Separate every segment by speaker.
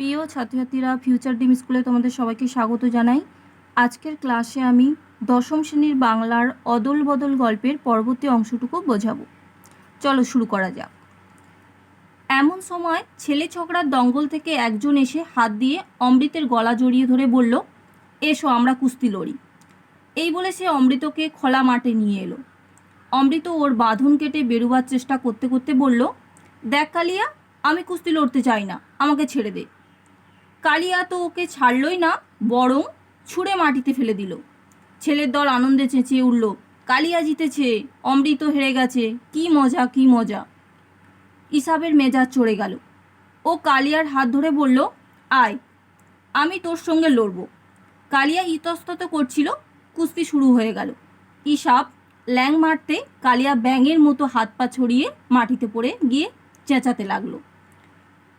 Speaker 1: প্রিয় ছাত্রছাত্রীরা ফিউচার ডিম স্কুলে তোমাদের সবাইকে স্বাগত জানাই। আজকের ক্লাসে আমি দশম শ্রেণির বাংলার অদল বদল গল্পের পরবর্তী অংশটুকু বোঝাবো। চলো শুরু করা যাক। এমন সময় ছেলে ছকড়ার দঙ্গল থেকে একজন এসে হাত দিয়ে অমৃতের গলা জড়িয়ে ধরে বলল, এসো, আমরা কুস্তি লড়ি। এই বলে সে অমৃতকে খোলা মাঠে নিয়ে এলো। অমৃত ওর বাঁধন কেটে বেরোবার চেষ্টা করতে করতে বলল, দেখ কালিয়া, আমি কুস্তি লড়তে চাই না, আমাকে ছেড়ে দে। কালিয়া তো ওকে ছাড়লই না, বরং ছুঁড়ে মাটিতে ফেলে দিল। ছেলের দল আনন্দে চেঁচিয়ে উঠল, কালিয়া জিতেছে, অমৃত হেরে গেছে, কি মজা কি মজা। ইসাবের মেজাজ চড়ে গেল। ও কালিয়ার হাত ধরে বলল, আয়, আমি তোর সঙ্গে লড়ব। কালিয়া ইতস্তত করছিল, কুস্তি শুরু হয়ে গেল। ইসাব ল্যাং মারতে কালিয়া ব্যাঙের মতো হাত পা ছড়িয়ে মাটিতে পড়ে গিয়ে চেঁচাতে লাগল।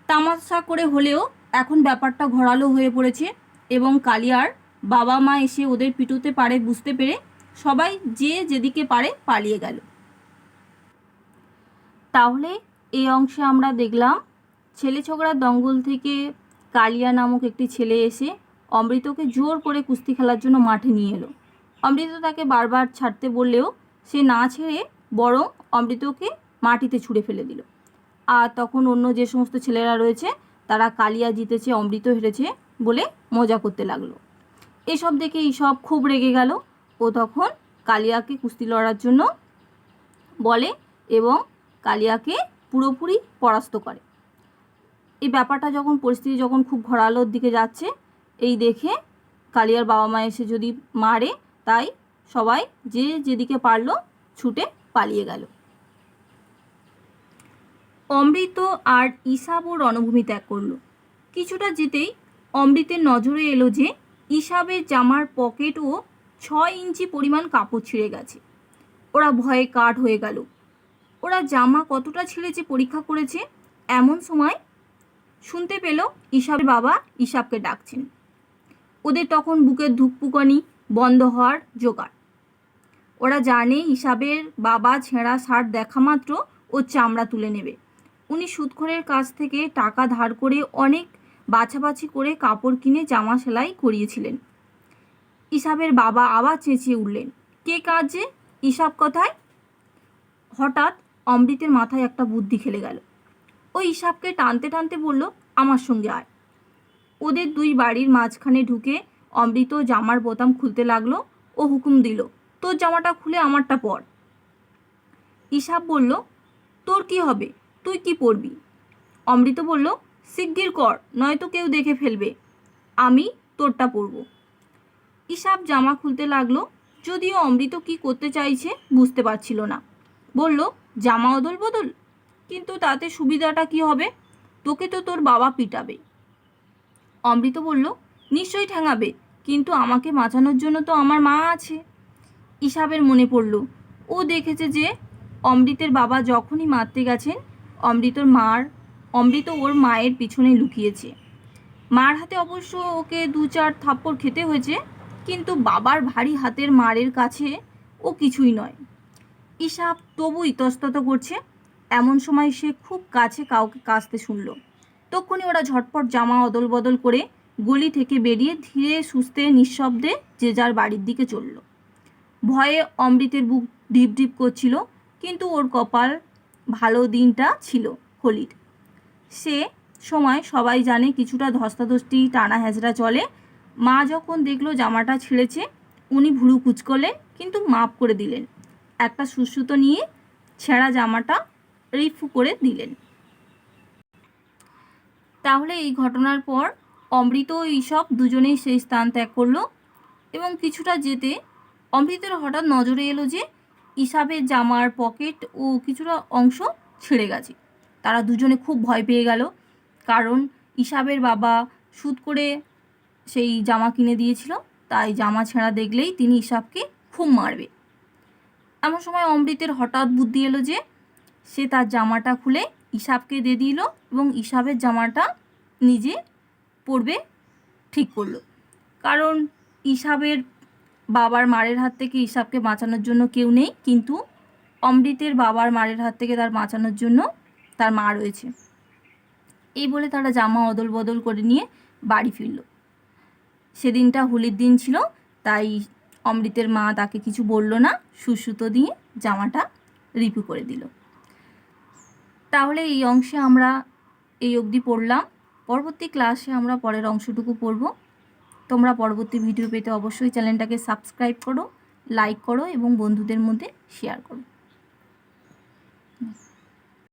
Speaker 1: তামাশা করে হলেও এখন ব্যাপারটা ঘোরালো হয়ে পড়েছে এবং কালিয়ার বাবা মা এসে ওদের পিটুতে পারে বুঝতে পেরে সবাই যে যেদিকে পারে পালিয়ে গেল। তাহলে এই অংশে আমরা দেখলাম ছেলে ছোকরার দঙ্গল থেকে কালিয়া নামক একটি ছেলে এসে অমৃতকে জোর করে কুস্তি খেলার জন্য মাঠে নিয়ে এলো। অমৃত তাকে বারবার ছাড়তে বললেও সে না ছেড়ে বরং অমৃতকে মাটিতে ছুঁড়ে ফেলে দিল। আর তখন অন্য যে সমস্ত ছেলেরা রয়েছে তারা কালিয়া জিতেছে, অমৃত হেরেছে বলে মজা করতে লাগল। এসব দেখে সব খুব রেগে গেল ও তখন কালিয়াকে কুস্তি লড়ার জন্য বলে এবং কালিয়াকে পুরোপুরি পরাস্ত করে। এই ব্যাপারটা যখন, পরিস্থিতি যখন খুব ঘোরালোর দিকে যাচ্ছে, এই দেখে কালিয়ার বাবা মা এসে যদি মারে, তাই সবাই যে যেদিকে পারল ছুটে পালিয়ে গেল। অমৃত আর ইসাবও রণভূমি ত্যাগ করল। কিছুটা যেতেই অমৃতের নজরে এলো যে ইসাবের জামার পকেটও ছয় ইঞ্চি পরিমাণ কাপড় ছিঁড়ে গেছে। ওরা ভয়ে কাঠ হয়ে গেল। ওরা জামা কতটা ছিঁড়েছে পরীক্ষা করেছে এমন সময় শুনতে পেল ইসাবের বাবা ইসাবকে ডাকছেন। ওদের তখন বুকের ধুকপুকানি, বন্ধ হওয়ার জোগাড়। ওরা জানে ইসাবের বাবা ছেঁড়া শার্ট দেখা মাত্র ও চামড়া তুলে নেবে। উনি সুদখোরের কাছ থেকে টাকা ধার করে অনেক বাছাবাছি করে কাপড় কিনে জামা সেলাই করিয়েছিলেন। ইসাবের বাবা আবার চেঁচিয়ে উঠলেন, কে কাজে ইসাব কথায়? হঠাৎ অমৃতের মাথায় একটা বুদ্ধি খেলে গেল। ও ইসাবকে টানতে টানতে বলল, আমার সঙ্গে আয়। ওদের দুই বাড়ির মাঝখানে ঢুকে অমৃত জামার বোতাম খুলতে লাগল ও হুকুম দিল, তোর জামাটা খুলে আমারটা পর। ইসাব বলল, তোর কি হবে? তুই কি পরবি অমৃত বলল, শিগগির কর, নয়তো কেউ দেখে ফেলবে। আমি তোরটা পরব ইসাব জামা খুলতে লাগল, যদিও অমৃত কি করতে চাইছে বুঝতে পারছিল না। বলল, জামা অদল বদল, কিন্তু তাতে সুবিধাটা কি হবে? তোকে তো তোর বাবা পিটাবে। অমৃত বলল, নিশ্চয়ই ঠ্যাঙাবে, কিন্তু আমাকে বাঁচানোর জন্য তো আমার মা আছে। ইসাবের মনে পড়ল, ও দেখেছে যে অমৃতের বাবা যখনই মারতে গেছেন অমৃতর মার, অমৃত ওর মায়ের পিছনে লুকিয়েছে। মার হাতে অবশ্য ওকে দু চার থাপ্পড় খেতে হয়েছে, কিন্তু বাবার ভারী হাতের মারের কাছে ও কিছুই নয়। ইসাব তবু ইতস্তত করছে। এমন সময় সে খুব কাছে কাউকে কাচতে শুনল। তখনই ওরা ঝটপট জামা অদল বদল করে গলি থেকে বেরিয়ে ধীরে সুস্থে নিঃশব্দে যে যার বাড়ির দিকে চলল। ভয়ে অমৃতের বুক ঢিপ ঢিপ করছিল, কিন্তু ওর কপাল ভালো দিনটা ছিল হোলির। সে সময় সবাই জানে কিছুটা ধস্তাধস্তি, টানা হ্যাঁচড়া চলে। মা যখন দেখল জামাটা ছিঁড়েছে, উনি ভুরু কুচকলেন, কিন্তু মাপ করে দিলেন। একটা সুসুতো নিয়ে ছেঁড়া জামাটা রিফু করে দিলেন। তাহলে এই ঘটনার পর অমৃত ঈশব দুজনেই সেই স্থান ত্যাগ করল এবং কিছুটা যেতে অমৃতের হঠাৎ নজরে এলো যে ইসাবের জামার পকেট ও কিছুটা অংশ ছিঁড়ে গেছে। তারা দুজনে খুব ভয় পেয়ে গেল, কারণ ইসাবের বাবা সুদ করে সেই জামা কিনে দিয়েছিল, তাই জামা ছেঁড়া দেখলেই তিনি ইসাবকে খুব মারবে। এমন সময় অমৃতের হঠাৎ বুদ্ধি এলো যে, সে তার জামাটা খুলে ইসাবকে দিয়ে দিল এবং ইসাবের জামাটা নিজে পরবে ঠিক করল। কারণ ইসাবের বাবার মারের হাত থেকে ইসাবকে বাঁচানোর জন্য কেউ নেই, কিন্তু অমৃতের বাবার মারের হাত থেকে তার বাঁচানোর জন্য তার মা রয়েছে। এই বলে তারা জামা অদল বদল করে নিয়ে বাড়ি ফিরল। সেদিনটা হোলির দিন ছিল, তাই অমৃতের মা তাকে কিছু বলল না, সুসুতো দিয়ে জামাটা রিপু করে দিল। তাহলে এই অংশে আমরা এই অবধি পড়লাম। পরবর্তী ক্লাসে আমরা পরের অংশটুকু পড়ব। তোমরা পরবর্তী ভিডিও পেতে অবশ্যই চ্যানেলটাকে সাবস্ক্রাইব করো লাইক করো এবং বন্ধুদের মধ্যে শেয়ার করো।